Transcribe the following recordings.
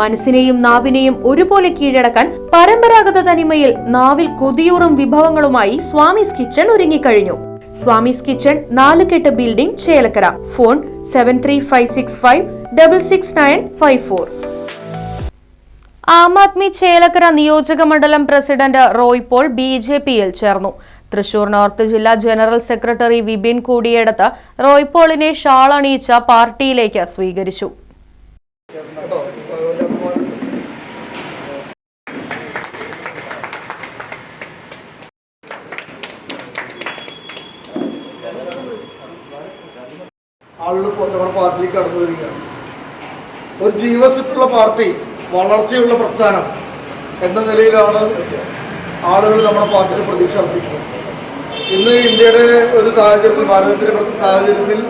മനസ്സിനെയും നാവിനെയും ഒരുപോലെ കീഴടക്കാൻ പരമ്പരാഗത തനിമയിൽ നാവിൽ കൊതിയൂറും വിഭവങ്ങളുമായി സ്വാമിസ് കിച്ചൺ ഒരുങ്ങിക്കഴിഞ്ഞു. Swami's kitchen Nalukettu building Chelakkara. Phone seven three five six five double six nine five four Aam Aadmi Chelakkara നിയോജക മണ്ഡലം president Roy Paul B J പിയിൽ ചേർന്നു. തൃശൂർ നോർത്ത് ജില്ലാ ജനറൽ സെക്രട്ടറി വിപിൻ കൂടിയെടുത്ത് റോയ് പോളിനെ ഷാൾ അണിയിച്ച പാർട്ടിയിലേക്ക് സ്വീകരിച്ചു. ആളുകൾ നമ്മുടെ പാർട്ടിയിലേക്ക് കടന്നു വരികയാണ്. ഒരു ജീവസിട്ടുള്ള പാർട്ടി വളർച്ചയുള്ള പ്രസ്ഥാനം എന്ന നിലയിലാണ് ആളുകൾ നമ്മുടെ പാർട്ടിയിൽ പ്രതീക്ഷ അർപ്പിക്കുന്നത്. ഇന്ന് ഇന്ത്യയുടെ ഒരു സാഹചര്യത്തിൽ ഭാരതത്തിന്റെ സാഹചര്യത്തിൽ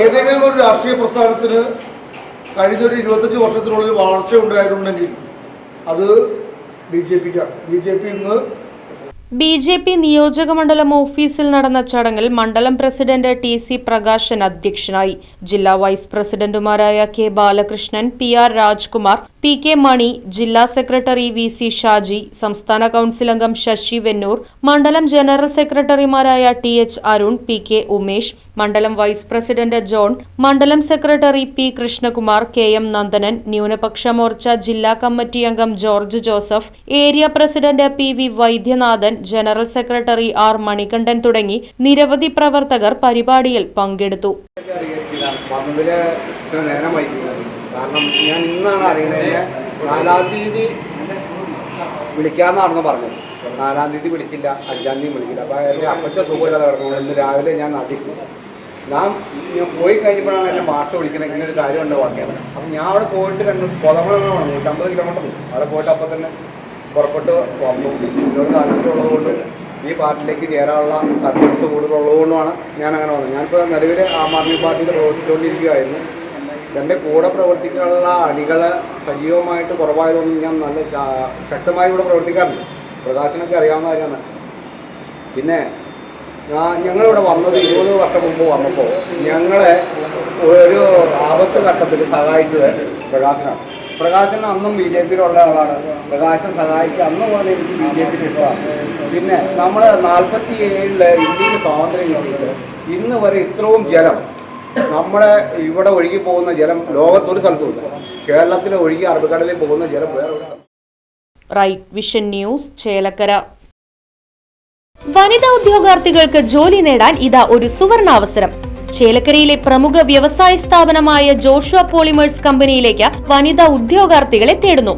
ഏതെങ്കിലും ഒരു രാഷ്ട്രീയ പ്രസ്ഥാനത്തിന് കഴിഞ്ഞൊരു ഇരുപത്തഞ്ച് വർഷത്തിനുള്ളിൽ വളർച്ച ഉണ്ടായിട്ടുണ്ടെങ്കിൽ അത് ബി ജെ പിക്കാണ്. ബി ജെ പി ഇന്ന് ബി ജെ പി നിയോജക മണ്ഡലം ഓഫീസിൽ നടന്ന ചടങ്ങിൽ മണ്ഡലം പ്രസിഡന്റ് ടി സി പ്രകാശൻ അധ്യക്ഷനായി. ജില്ലാ വൈസ് പ്രസിഡന്റുമാരായ K Balakrishnan P R Rajkumar P K Mani ജില്ലാ സെക്രട്ടറി വി സി ഷാജി സംസ്ഥാന കൌൺസിൽ അംഗം ശശി വെന്നൂർ മണ്ഡലം ജനറൽ സെക്രട്ടറിമാരായ T H Arun P K Umesh മണ്ഡലം വൈസ് പ്രസിഡന്റ് ജോൺ മണ്ഡലം secretary P Krishnakumar K M Nandanan Nyunapaksha Morcha ജില്ലാ committee അംഗം George Joseph area president P V Vaidyanathan general secretary R Manikandan തുടങ്ങി നിരവധി പ്രവർത്തകർ പരിപാടിയിൽ പങ്കെടുത്തു. കാരണം ഞാൻ ഇന്നാണ് അറിയുന്നത് നാലാം തീയതി വിളിക്കാമെന്നാണെന്ന് പറഞ്ഞത് നാലാം തീയതി വിളിച്ചില്ല അഞ്ചാം തീയതി വിളിച്ചില്ല. അപ്പോൾ എന്റെ അപ്പച്ച സുഖമില്ലാതെ കിടക്കുന്നു ഇന്ന് രാവിലെ ഞാൻ നാട്ടിൽ ഞാൻ ഞാൻ പോയി കഴിഞ്ഞപ്പോഴാണ് എന്റെ മാഷ വിളിക്കുന്നത്. ഇങ്ങനെ ഒരു കാര്യമുണ്ട് വാക്കിയാണ് അപ്പം ഞാൻ അവിടെ പോയിട്ട് രണ്ട് കൊതമണമാണ് നൂറ്റമ്പത് കിലോമീറ്റർ പോകും അവിടെ പോയിട്ട് അപ്പം തന്നെ പുറപ്പെട്ട് വന്നു. എന്നോട് താല്പര്യമുള്ളതുകൊണ്ട് ഈ പാർട്ടിയിലേക്ക് ചേരാനുള്ള സർവീസ് കൂടുതലുള്ളതുകൊണ്ടാണ് ഞാൻ അങ്ങനെ വന്നത്. ഞാനിപ്പോൾ നിലവിൽ ആം ആദ്മി പാർട്ടിയിൽ പ്രവർത്തിച്ചുകൊണ്ടിരിക്കുകയായിരുന്നു. എന്റെ കൂടെ പ്രവർത്തിക്കാനുള്ള അണികൾ സജീവമായിട്ട് കുറവായതുകൊണ്ട് ഞാൻ നല്ല ശക്തമായി ഇവിടെ പ്രവർത്തിക്കാറുണ്ട്. പ്രകാശനൊക്കെ അറിയാവുന്ന കാര്യമാണ്. പിന്നെ ഞാൻ ഞങ്ങളിവിടെ വന്നത് ഇരുപത് വർഷം മുമ്പ് വന്നപ്പോൾ ഞങ്ങളെ ഒരു ആപത്ത് ഘട്ടത്തിൽ സഹായിച്ചത് പ്രകാശനാണ്. പ്രകാശൻ അന്നും ബി ജെ പിയിലുള്ള ആളാണ്. പ്രകാശൻ സഹായിച്ച് അന്ന് മുതൽ എനിക്ക് ബി ജെ പിയിൽ പിന്നെ നമ്മൾ നാൽപ്പത്തി ഏഴിൽ ഇന്ത്യയ്ക്ക് സ്വാതന്ത്ര്യം കിട്ടിയിട്ട് ഇന്ന് വരെ ഇത്രയും ജലം നമ്മുടെ ഇവിടെ ഒഴുകി പോകുന്ന ജലം ലോകത്തൊരു സ്ഥലത്തുമില്ല കേരളത്തിൽ ഒഴുകി അറബിക്കടലിൽ പോകുന്ന ജലം വേറെ റൈറ്റ് വിഷൻ ന്യൂസ് ചേലക്കര. വനിതാ ഉദ്യോഗാർത്ഥികൾക്ക് ജോലി നേടാൻ ഇതാ ഒരു സുവർണാവസരം. ചേലക്കരയിലെ പ്രമുഖ വ്യവസായ സ്ഥാപനമായ ജോഷുവ പോളിമേഴ്സ് കമ്പനിയിലേക്ക് വനിതാ ഉദ്യോഗാർത്ഥികളെ തേടുന്നു.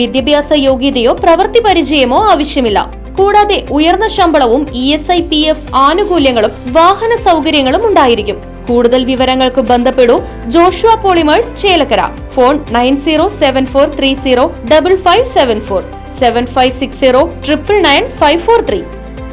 വിദ്യാഭ്യാസ യോഗ്യതയോ പ്രവൃത്തി പരിചയമോ ആവശ്യമില്ല. കൂടാതെ ഉയർന്ന ശമ്പളവും E S I P F ആനുകൂല്യങ്ങളും വാഹന സൗകര്യങ്ങളും ഉണ്ടായിരിക്കും. കൂടുതൽ വിവരങ്ങൾക്ക് ബന്ധപ്പെടൂ Joshua polymers Chelakkara. Phone nine zero seven four three zero double five seven four. Seven five six zero triple nine five four three.